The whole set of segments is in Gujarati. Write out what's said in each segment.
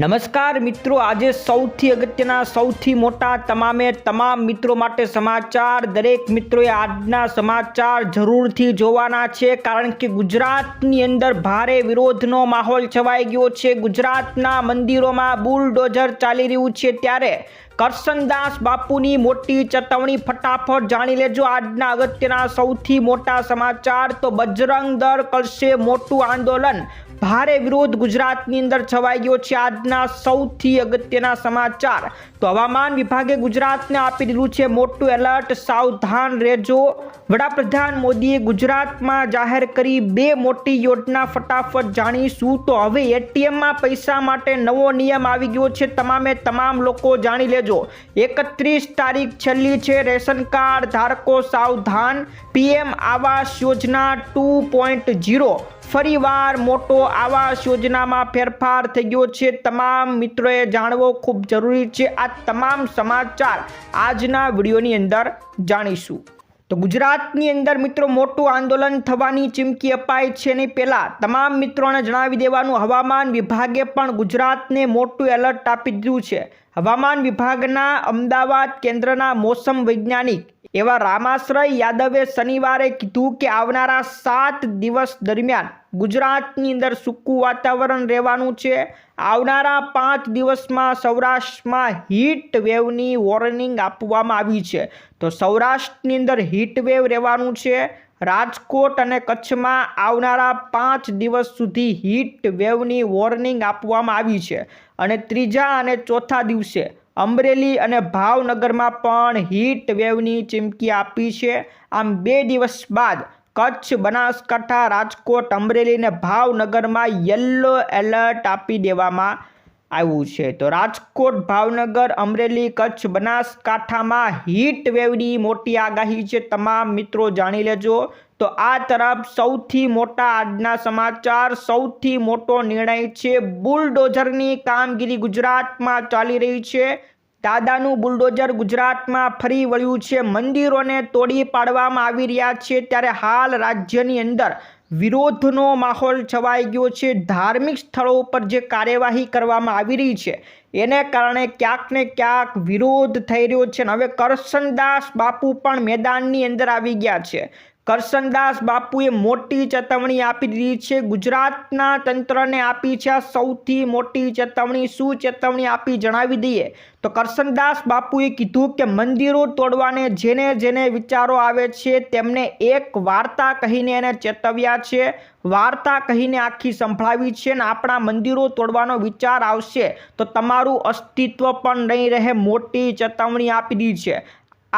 નમસ્કાર મિત્રો, આજે સૌથી અગત્યના, સૌથી મોટા, તમામે તમામ મિત્રો માટે સમાચાર. દરેક મિત્રોએ આજના સમાચાર જરૂરથી જોવાના છે, કારણ કે ગુજરાતની અંદર ભારે વિરોધનો માહોલ છવાઈ ગયો છે. ગુજરાતના મંદિરોમાં બુલડોઝર ચાલી રહ્યું છે ત્યારે કરશનદાસ બાપુની મોટી ચેતવણી ફટાફટ જાણી લેજો. આજના અગત્યના, સૌથી મોટા સમાચાર તો બજરંગ દળ કરશે મોટું આંદોલન. ભારે વિરોધ ગુજરાતની અંદર છવાઈ ગયો છે. આજના સૌથી અગત્યના સમાચાર. તો હવામાન વિભાગે ગુજરાતને આપી દીધું છે મોટું એલર્ટ. સાવધાન રહેજો. વડાપ્રધાન મોદીએ ગુજરાતમાં જાહેર કરી બે મોટી યોજના ફટાફટ જાણીશું. તો હવે એટીએમમાં પૈસા માટે નવો નિયમ આવી ગયો છે. તમામે તમામ લોકો જાણી લેજો. એકત્રીસ તારીખ છેલ્લી છે. રેશન કાર્ડ ધારકો સાવધાન. PM Awas Yojana two point zero. ફરીવાર મોટો આવાસ યોજનામાં ફેરફાર થઈ ગયો છે. તમામ મિત્રોએ જાણવો ખૂબ જરૂરી છે. આ તમામ સમાચાર આજના વિડીયોની અંદર જાણીશું. તો ગુજરાતની અંદર મિત્રો મોટું આંદોલન થવાની ચીમકી અપાઈ છે નહીં પહેલાં તમામ મિત્રોને જણાવી દેવાનું, હવામાન વિભાગે પણ ગુજરાતને મોટું એલર્ટ આપી દીધું છે. હવામાન વિભાગના અમદાવાદ કેન્દ્રના મોસમ વૈજ્ઞાનિક એવા રામાશ્રય યાદવે શનિવારે કીધું કે આવનારા સાત દિવસ દરમિયાન ગુજરાતની અંદર સૂકું વાતાવરણ રહેવાનું છે. આવનારા પાંચ દિવસમાં સૌરાષ્ટ્રમાં હીટ વેવની વોર્નિંગ આપવામાં આવી છે. તો સૌરાષ્ટ્રની અંદર હીટ વેવ રહેવાનું છે. રાજકોટ અને કચ્છમાં આવનારા પાંચ દિવસ સુધી હીટ વેવની વોર્નિંગ આપવામાં આવી છે. અને ત્રીજા અને ચોથા દિવસે અમરેલી અને ભાવનગરમાં પણ હીટ વેવની ચીમકી આપી છે. આમ બે દિવસ બાદ કચ્છ, બનાસકાંઠા, રાજકોટ, અમરેલી અને ભાવનગરમાં યલો એલર્ટ આપી દેવામાં આવ્યું છે. તો રાજકોટ, ભાવનગર, અમરેલી, કચ્છ, બનાસકાંઠામાં હીટ વેવની મોટી આગાહી છે. તમામ મિત્રો જાણી લેજો. તો આ તરફ સૌથી મોટા આજના સમાચાર, સૌથી મોટો નિર્ણય છે, બુલડોઝરની કામગીરી ગુજરાતમાં ચાલી રહી છે. દાદાનું બુલડોઝર ગુજરાતમાં ફરી વળ્યું છે. મંદિરોને તોડી પાડવામાં આવી રહ્યા છે. ત્યારે હાલ રાજ્યની અંદર વિરોધનો માહોલ છવાઈ ગયો છે. ધાર્મિક સ્થળો ઉપર જે કાર્યવાહી કરવામાં આવી રહી છે, એને કારણે ક્યાંક ને ક્યાંક વિરોધ થઈ રહ્યો છે અને હવે કરશનદાસ બાપુ પણ મેદાનની અંદર આવી ગયા છે. કરશનદાસ બાપુએ મોટી ચેતવણી આપી દીધી છે. ગુજરાતના તંત્રને આપી છે આ સૌથી મોટી ચેતવણી. શું ચેતવણી આપી જણાવી દઈએ? તો કરશનદાસ બાપુએ કીધું કે મંદિરો તોડવાને જેને જેને વિચારો આવે છે તેમને એક વાર્તા કહીને એને ચેતવ્યા છે. વાર્તા કહીને આખી સંભળાવી છે ને આપણા મંદિરો તોડવાનો વિચાર આવશે. તો તમારું અસ્તિત્વ પણ નહીં રહે. મોટી ચેતવણી આપી દીધી છે.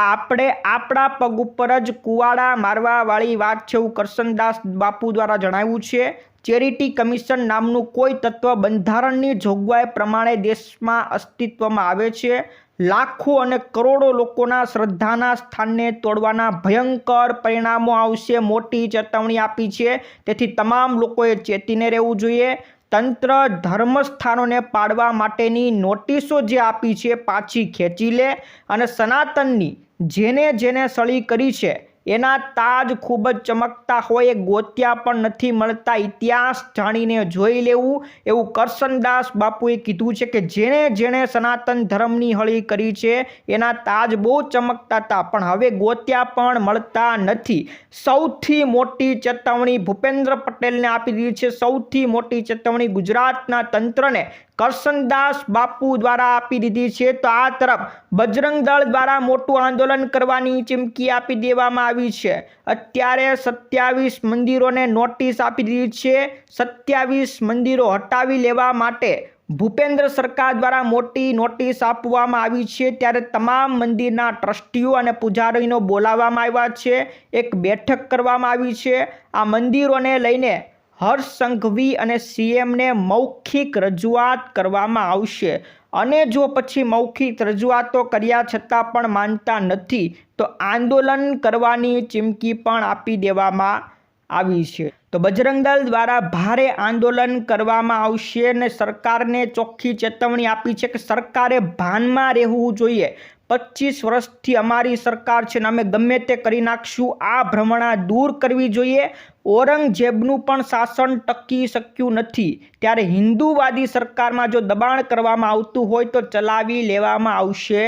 આપણે આપણા પગ ઉપર જ કુવાડા મારવાવાળી વાત છે એવું કરશનદાસ બાપુ દ્વારા જણાવ્યું છે. ચેરિટી કમિશન નામનું કોઈ તત્વ બંધારણની જોગવાઈ પ્રમાણે દેશમાં અસ્તિત્વમાં આવે છે. લાખો અને કરોડો લોકોના શ્રદ્ધાના સ્થાનને તોડવાના ભયંકર પરિણામો આવશે મોટી ચેતવણી આપી છે. તેથી તમામ લોકોએ ચેતીને રહેવું જોઈએ. તંત્ર ધર્મસ્થાનોને પાડવા માટેની નોટિસો જે આપી છે પાછી ખેંચી લે અને સનાતનની જેને જેને સળી કરી છે, એના તાજ ખૂબ જ ચમકતા હોય, ગોત્યા પણ નથી મળતા. ઇતિહાસ જાણીને જોઈ લેવું એવું કરશનદાસ બાપુએ કીધું છે કે જેણે જેણે સનાતન ધર્મની હળી કરી છે, એના તાજ બહુ ચમકતા હતા. પણ હવે ગોત્યા પણ મળતા નથી. સૌથી મોટી ચેતવણી ભૂપેન્દ્ર પટેલને આપી દીધી છે. સૌથી મોટી ચેતવણી ગુજરાતના તંત્રને કરશનદાસ બાપુ દ્વારા આપી દીધી છે. તો આ તરફ બજરંગ દળ દ્વારા મોટું આંદોલન કરવાની ચીમકી આપી દેવામાં આવી છે. અત્યારે સત્યાવીસ મંદિરોને નોટિસ આપી દીધી છે. સત્યાવીસ મંદિરો હટાવી લેવા માટે ભૂપેન્દ્ર સરકાર દ્વારા મોટી નોટિસ આપવામાં આવી છે. ત્યારે તમામ મંદિરના ટ્રસ્ટીઓ અને પૂજારીનો બોલાવવામાં આવ્યા છે. એક બેઠક કરવામાં આવી છે. આ મંદિરોને લઈને હર્ષ સંઘવી અને સીએમને મૌખિક રજૂઆત કરવામાં આવશે. અને જો પછી મૌખિક રજૂઆતો કર્યા છતાં પણ માનતા નથી, તો આંદોલન કરવાની ચીમકી પણ આપી દેવામાં આવી છે. તો બજરંગ દળ દ્વારા ભારે આંદોલન કરવામાં આવશે અને સરકારને ચોખ્ખી ચેતવણી આપી છે કે સરકારે ભાનમાં રહેવું જોઈએ. પચીસ વર્ષથી અમારી સરકાર છે ને અમે ગમે તે કરી નાખશું. આ ભ્રમણા દૂર કરવી જોઈએ. ઔરંગઝેબનું પણ શાસન ટકી શક્યું નથી. ત્યારે હિન્દુવાદી સરકારમાં જો દબાણ કરવામાં આવતું હોય તો ચલાવી લેવામાં આવશે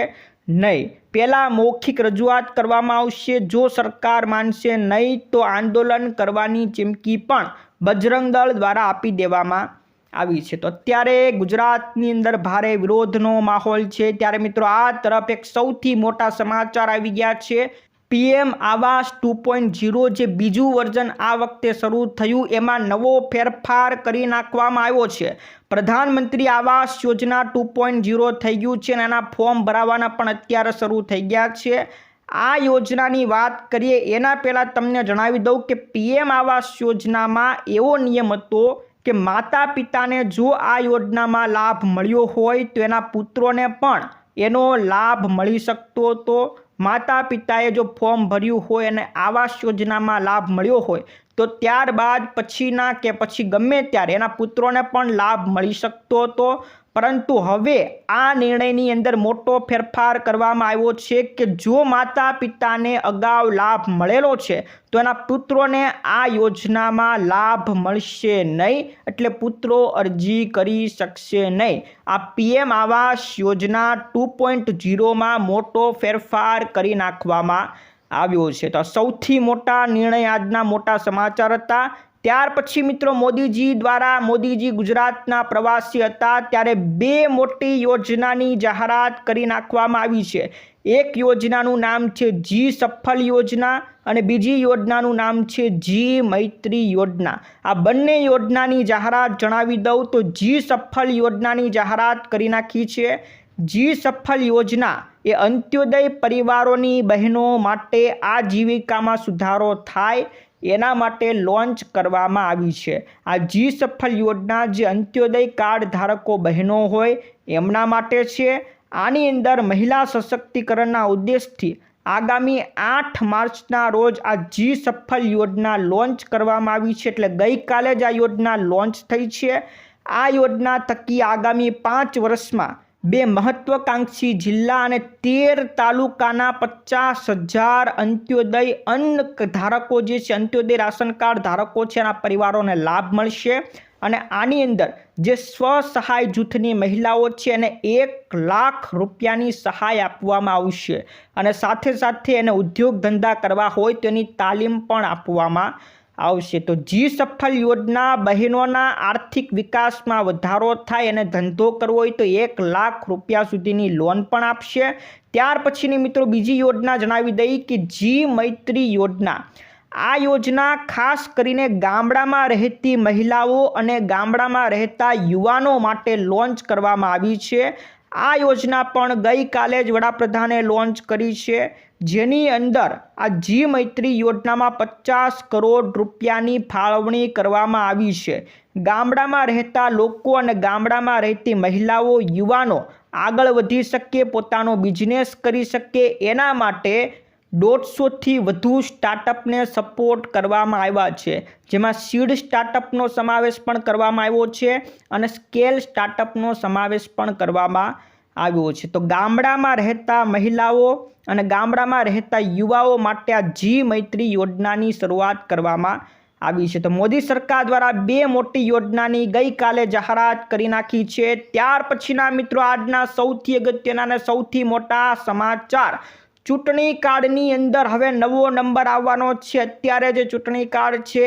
નહીં. પહેલાં મૌખિક રજૂઆત કરવામાં આવશે. જો સરકાર માનશે નહીં તો આંદોલન કરવાની ચીમકી પણ બજરંગ દળ દ્વારા આપી દેવામાં આવી છે. તો અત્યારે ગુજરાતની અંદર ભારે વિરોધનો માહોલ છે. ત્યારે મિત્રો આ તરફ એક સૌથી મોટા સમાચાર આવી ગયા છે. પીએમ આવાસ ટુ પોઈન્ટ ઝીરો જે બીજું વર્ઝન આ વખતે શરૂ થયું, એમાં નવો ફેરફાર કરી નાખવામાં આવ્યો છે. પ્રધાનમંત્રી Awas Yojana two point zero થઈ ગયું છે અને એના ફોર્મ ભરાવાના પણ અત્યારે શરૂ થઈ ગયા છે. આ યોજનાની વાત કરીએ, એના પહેલાં તમને જણાવી દઉં કે પીએમ આવાસ યોજનામાં એવો નિયમ હતો કે માતા પિતાને જો આ યોજનામાં લાભ મળ્યો હોય તો એના પુત્રોને પણ એનો લાભ મળી શકતો હતો માતા પિતાએ જો ફોર્મ ભર્યું હોય અને આવાસ યોજનામાં લાભ મળ્યો હોય તો ત્યારબાદ પછીના કે પછી ગમે ત્યારે એના પુત્રોને પણ લાભ મળી શકતો હતો પરંતુ હવે આ નિર્ણયની અંદર મોટો ફેરફાર કરવામાં આવ્યો છે કે જો માતા પિતાને અગાઉ લાભ મળેલો છે, તો એના પુત્રોને આ યોજનામાં લાભ મળશે નહીં, એટલે પુત્રો અરજી કરી શકશે નહીં. આ PM Awas Yojana two point ઝીરોમાં મોટો ફેરફાર કરી નાખવામાં આવ્યો છે. તો સૌથી મોટા નિર્ણય આજના મોટા સમાચાર હતા. ત્યાર પછી મિત્રો મોદીજી દ્વારા મોદીજી ગુજરાતના પ્રવાસી હતા, ત્યારે બે મોટી યોજનાની જાહેરાત કરી નાખવામાં આવી છે. એક યોજનાનું નામ છે જી સફળ યોજના અને બીજી યોજનાનું નામ છે જી મૈત્રી યોજના. આ બંને યોજનાની જાહેરાત જણાવી દઉં તો જી સફળ યોજનાની જાહેરાત કરી નાખી છે. જી સફળ યોજના એ અંત્યોદય પરિવારોની બહેનો માટે આજીવિકામાં સુધારો થાય એના માટે લોન્ચ કરવામાં આવી છે. આ જી સફળ યોજના જે અંત્યોદય કાર્ડ ધારકો બહેનો હોય, એમના માટે છે. આની અંદર મહિલા સશક્તિકરણના ઉદ્દેશથી આગામી આઠ માર્ચના રોજ આ જી સફળ યોજના લોન્ચ કરવામાં આવી છે. એટલે ગઈકાલે જ આ યોજના લોન્ચ થઈ છે. આ યોજના થકી આગામી પાંચ વર્ષમાં બે મહત્વકાંક્ષી જિલ્લા અને તેર તાલુકાના પચાસ હજાર અંત્યોદય અન્ન ધારકો જે છે, અંત્યોદય રાશન કાર્ડ ધારકો છે, એના પરિવારોને લાભ મળશે. અને આની અંદર જે સ્વ સહાય જૂથની મહિલાઓ છે, એને એક લાખ રૂપિયાની સહાય આપવામાં આવશે. અને સાથે સાથે એને ઉદ્યોગ ધંધા કરવા હોય તેની તાલીમ પણ આપવામાં આવશે. તો જી સફળ યોજના બહેનોના આર્થિક વિકાસમાં વધારો થાય અને ધંધો કરવો હોય તો એક લાખ રૂપિયા સુધીની લોન પણ આપશે. ત્યાર પછીની મિત્રો બીજી યોજના જણાવી દઈ કે જી મૈત્રી યોજના. આ યોજના ખાસ કરીને ગામડામાં રહેતી મહિલાઓ અને ગામડામાં રહેતા યુવાનો માટે લોન્ચ કરવામાં આવી છે. આ યોજના પણ ગઈકાલે જ વડાપ્રધાને લોન્ચ કરી છે. જેની અંદર આ જી મૈત્રી યોજનામાં પચાસ કરોડ રૂપિયાની ફાળવણી કરવામાં આવી છે. ગામડામાં રહેતા લોકો અને ગામડામાં રહેતી મહિલાઓ, યુવાનો આગળ વધી શકે, પોતાનો બિઝનેસ કરી શકે એના માટે દોઢસોથી વધુ સ્ટાર્ટઅપને સપોર્ટ કરવામાં આવ્યા છે. જેમાં સીડ સ્ટાર્ટઅપનો સમાવેશ પણ કરવામાં આવ્યો છે અને સ્કેલ સ્ટાર્ટઅપનો સમાવેશ પણ કરવામાં આવ્યો છે. તો ગામડામાં રહેતા મહિલાઓ અને ગામડામાં રહેતા યુવાઓ માટે આ જી મૈત્રી યોજનાની શરૂઆત કરવામાં આવી છે. તો મોદી સરકાર દ્વારા બે મોટી યોજનાની ગઈકાલે જાહેરાત કરી નાખી છે. ત્યાર પછીના મિત્રો આજના સૌથી અગત્યના અને સૌથી મોટા સમાચાર ચૂંટણી કાર્ડની અંદર હવે નવો નંબર આવવાનો છે. અત્યારે જે ચૂંટણી કાર્ડ છે,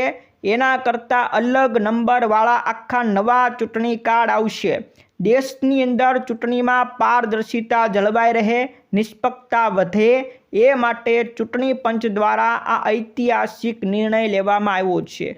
એના કરતાં અલગ નંબરવાળા આખા નવા ચૂંટણી કાર્ડ આવશે. દેશની અંદર ચૂંટણીમાં પારદર્શિતા જળવાઈ રહે, નિષ્પક્ષતા વધે, એ માટે ચૂંટણી પંચ દ્વારા આ ઐતિહાસિક નિર્ણય લેવામાં આવ્યો છે.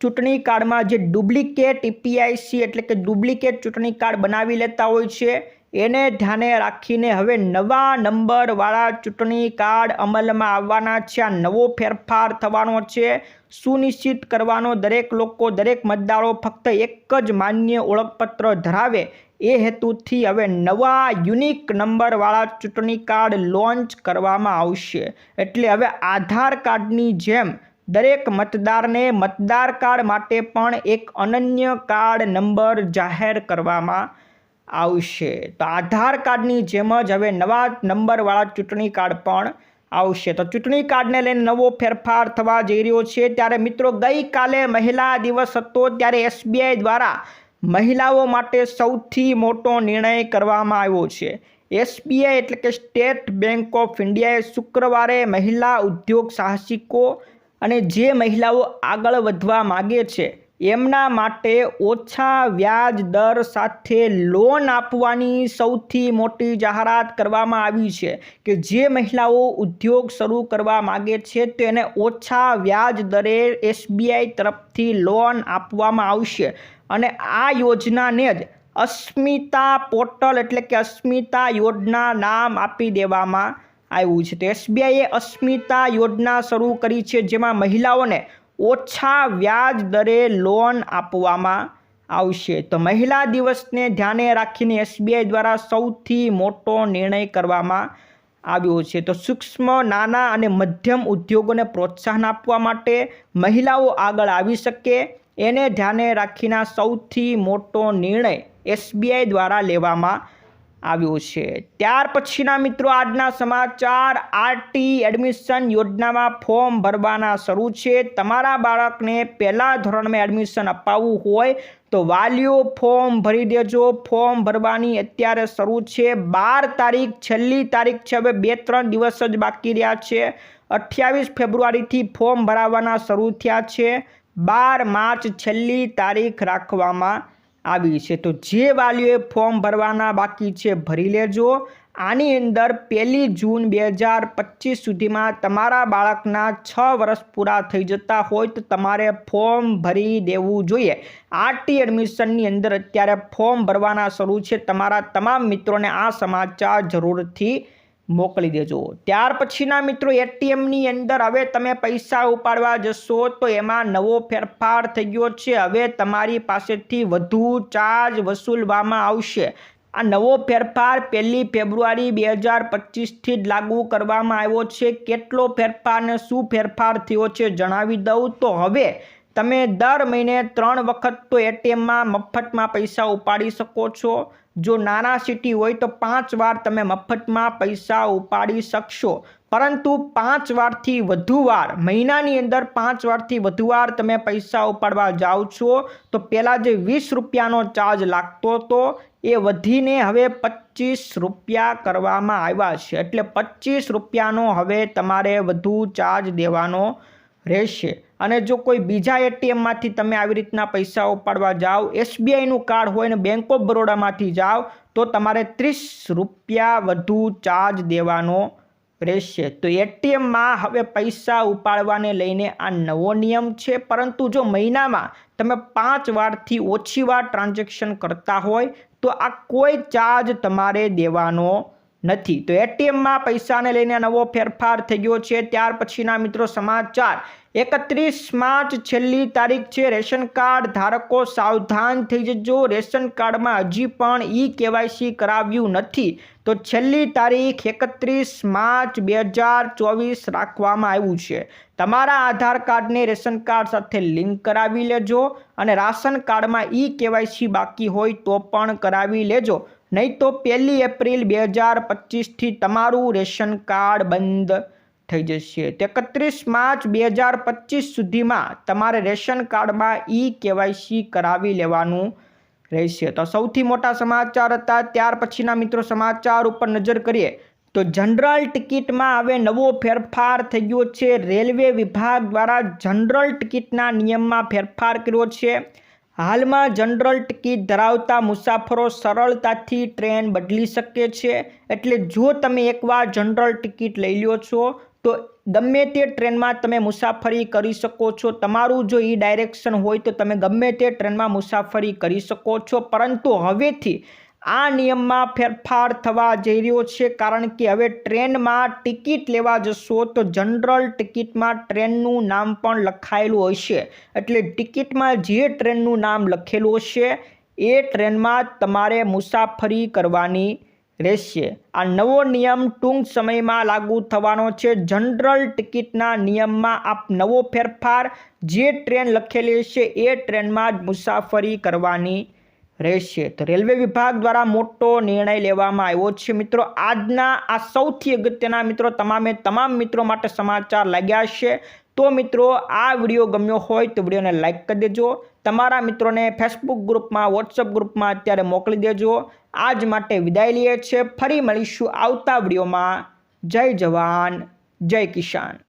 ચૂંટણી કાર્ડમાં જે ડુપ્લિકેટ ઈપીઆઈસી એટલે કે ડુપ્લિકેટ ચૂંટણી કાર્ડ બનાવી લેતા હોય છે એને ધ્યાને રાખીને હવે નવા નંબરવાળા ચૂંટણી કાર્ડ અમલમાં આવવાના છે. આ નવો ફેરફાર થવાનો છે. સુનિશ્ચિત કરવાનો દરેક લોકો, દરેક મતદારો ફક્ત એક જ માન્ય ઓળખપત્ર ધરાવે. એ હેતુથી હવે નવા યુનિક નંબરવાળા ચૂંટણી કાર્ડ લોન્ચ કરવામાં આવશે. એટલે હવે આધાર કાર્ડની જેમ દરેક મતદારને મતદાર કાર્ડ માટે પણ એક અનન્ય કાર્ડ નંબર જાહેર કરવામાં આવશે. તો આધાર કાર્ડની જેમ જ હવે નવા નંબરવાળા ચૂંટણી કાર્ડ પણ આવશે. તો ચૂંટણી કાર્ડને લઈને નવો ફેરફાર થવા જઈ રહ્યો છે. ત્યારે મિત્રો ગઈકાલે મહિલા દિવસ હતો. ત્યારે એસબીઆઈ દ્વારા મહિલાઓ માટે સૌથી મોટો નિર્ણય કરવામાં આવ્યો છે. એસબીઆઈ એટલે કે સ્ટેટ બેંક ઓફ ઇન્ડિયાએ શુક્રવારે મહિલા ઉદ્યોગ સાહસિકો અને જે મહિલાઓ આગળ વધવા માગે છે એમના માટે ઓછા વ્યાજ દર સાથે લોન આપવાની સૌથી મોટી જાહેરાત કરવામાં આવી છે કે જે મહિલાઓ ઉદ્યોગ શરૂ કરવા માગે છે તેને ઓછા વ્યાજ દરે એસબીઆઈ તરફથી લોન આપવામાં આવશે. અને આ યોજનાને જ અસ્મિતા પોર્ટલ એટલે કે અસ્મિતા યોજના નામ આપી દેવામાં આવ્યું છે. તો એસબીઆઈએ અસ્મિતા યોજના શરૂ કરી છે જેમાં મહિલાઓને ઓછા વ્યાજ દરે લોન આપવામાં આવશે. તો મહિલા દિવસને ધ્યાને રાખીને એસબીઆઈ દ્વારા સૌથી મોટો નિર્ણય કરવામાં આવ્યો છે. તો સૂક્ષ્મ, નાના અને મધ્યમ ઉદ્યોગોને પ્રોત્સાહન આપવા માટે મહિલાઓ આગળ આવી શકે. એને ધ્યાને રાખીને સૌથી મોટો નિર્ણય એસબીઆઈ દ્વારા લેવામાં આવ્યો છે. ત્યાર પછીના મિત્રો, આજના સમાચાર, આરટી એડમિશન યોજનામાં ફોર્મ ભરવાના શરૂ છે. તમારા બાળકને પહેલા ધોરણમાં એડમિશન અપાવવું હોય તો વાલીઓ ફોર્મ ભરી દેજો. ફોર્મ ભરવાની અત્યારે શરૂ છે. બાર તારીખ, છેલ્લી તારીખ છે. હવે બે ત્રણ દિવસ જ બાકી રહ્યા છે. અઠ્યાવીસ ફેબ્રુઆરીથી ફોર્મ ભરાવાના શરૂ થયા છે. બાર માર્ચ છેલ્લી તારીખ રાખવામાં આવી છે. તો જે વાલીઓએ ફોર્મ ભરવાના બાકી છે, ભરી લેજો. આની અંદર પહેલી જૂન બે હજાર પચીસ સુધીમાં તમારા બાળકના છ વર્ષ પૂરા થઈ જતા હોય તો તમારે ફોર્મ ભરી દેવું જોઈએ. આરટી એડમિશનની અંદર અત્યારે ફોર્મ ભરવાના શરૂ છે. તમારા તમામ મિત્રોને આ સમાચાર જરૂરથી મોકલી દેજો. ત્યાર પછીના મિત્રો, એટીએમની અંદર હવે તમે પૈસા ઉપાડવા જશો તો એમાં નવો ફેરફાર થઈ ગયો છે. હવે તમારી પાસેથી વધુ ચાર્જ વસૂલવામાં આવશે. આ નવો ફેરફાર પહેલી ફેબ્રુઆરી બે હજાર પચીસથી જ લાગુ કરવામાં આવ્યો છે. કેટલો ફેરફાર ને શું ફેરફાર થયો છે જણાવી દઉં. તો હવે તમે દર મહિને ત્રણ વખત તો એટીએમમાં મફતમાં પૈસા ઉપાડી શકો છો. જો નાના સિટી હોય તો પાંચ વાર તમે મફતમાં પૈસા ઉપાડી શકશો. પરંતુ પાંચ વારથી વધુ વાર, મહિનાની અંદર પાંચ વારથી વધુ વાર તમે પૈસા ઉપાડવા જાઓ છો, તો પહેલાં જે વીસ રૂપિયાનો ચાર્જ લાગતો હતો એ વધીને હવે પચીસ રૂપિયા કરવામાં આવ્યા છે. એટલે પચીસ રૂપિયાનો હવે તમારે વધુ ચાર્જ દેવાનો રહેશે. અને જો કોઈ બીજા એટીએમમાંથી તમે આવી રીતના પૈસા ઉપાડવા જાઓ, એસબીઆઈનું કાર્ડ હોય ને બેંક ઓફ બરોડામાંથી જાઓ, તો તમારે ત્રીસ રૂપિયા વધુ ચાર્જ દેવાનો રહેશે. તો એટીએમમાં હવે પૈસા ઉપાડવાને લઈને આ નવો નિયમ છે. પરંતુ જો મહિનામાં તમે પાંચ વારથી ઓછી વાર ટ્રાન્ઝેક્શન કરતા હોય, તો આ કોઈ ચાર્જ તમારે દેવાનો નથી. તો એટીએમમાં પૈસાને લઈને નવો ફેરફાર થઈ ગયો છે. ત્યાર પછીના મિત્રો સમાચાર. એકત્રીસ માર્ચ છેલ્લી તારીખ છે. રેશન કાર્ડ ધારકો સાવધાન થઈ જજો. રેશન કાર્ડમાં હજી પણ ઈ કેવાયસી કરાવ્યું નથી. તો છેલ્લી તારીખ એકત્રીસ માર્ચ બે હજાર ચોવીસ રાખવામાં આવ્યું છે. તમારા આધાર કાર્ડને રેશન કાર્ડ સાથે લિંક કરાવી લેજો અને રાશન કાર્ડમાં ઈ કેવાયસી બાકી હોય તો પણ કરાવી લેજો. નહીં તો પહેલી એપ્રિલ બે હજાર પચીસથી તમારું રેશન કાર્ડ બંધ થઈ જશે. એકત્રીસ માર્ચ બે હજાર પચીસ સુધીમાં તમારે રેશન કાર્ડમાં ઈ કેવાયસી કરાવી લેવાનું રહેશે. તો સૌથી મોટા સમાચાર હતા. ત્યાર પછીના મિત્રો સમાચાર ઉપર નજર કરીએ તો જનરલ ટિકિટમાં હવે નવો ફેરફાર થઈ ગયો છે. રેલવે વિભાગ દ્વારા જનરલ ટિકિટના નિયમમાં ફેરફાર કર્યો છે. હાલમાં જનરલ ટિકિટ ધરાવતા મુસાફરો સરળતાથી ટ્રેન બદલી શકે છે. એટલે જો તમે એકવાર જનરલ ટિકિટ લઈ લ્યો છો, તો ગમે તે ટ્રેનમાં તમે મુસાફરી કરી શકો છો. તમારું જો ઈ ડાયરેક્શન હોય તો તમે ગમે તે ટ્રેનમાં મુસાફરી કરી શકો છો. પરંતુ હવેથી આ નિયમમાં ફેરફાર થવા જઈ રહ્યો છે કારણ કે હવે ટ્રેનમાં ટિકિટ લેવા જશો તો જનરલ ટિકિટમાં ટ્રેનનું નામ પણ લખાયેલું હશે એટલે ટિકિટમાં જે ટ્રેનનું નામ લખેલું હશે એ ટ્રેનમાં તમારે મુસાફરી કરવાની રહેશે. આ નવો નિયમ ટૂંક સમયમાં લાગુ થવાનો છે. જનરલ ટિકિટના નિયમમાં આપ નવો ફેરફાર જે ટ્રેન લખેલી છે એ ટ્રેનમાં જ મુસાફરી કરવાની રહેશે. તો રેલવે વિભાગ દ્વારા મોટો નિર્ણય લેવામાં આવ્યો છે. મિત્રો, આજના આ સૌથી અગત્યના મિત્રો, તમામે તમામ મિત્રો માટે સમાચાર લાગ્યા છે. તો મિત્રો, આ વીડિયો ગમ્યો હોય તો વિડીયોને લાઇક કરી દેજો. તમારા મિત્રોને ફેસબુક ગ્રુપમાં વોટ્સઅપ ગ્રુપમાં અત્યારે મોકલી દેજો. આજ માટે વિદાય લઈએ છીએ. ફરી મળીશું આવતા વિડીયોમાં. જય જવાન, જય કિસાન.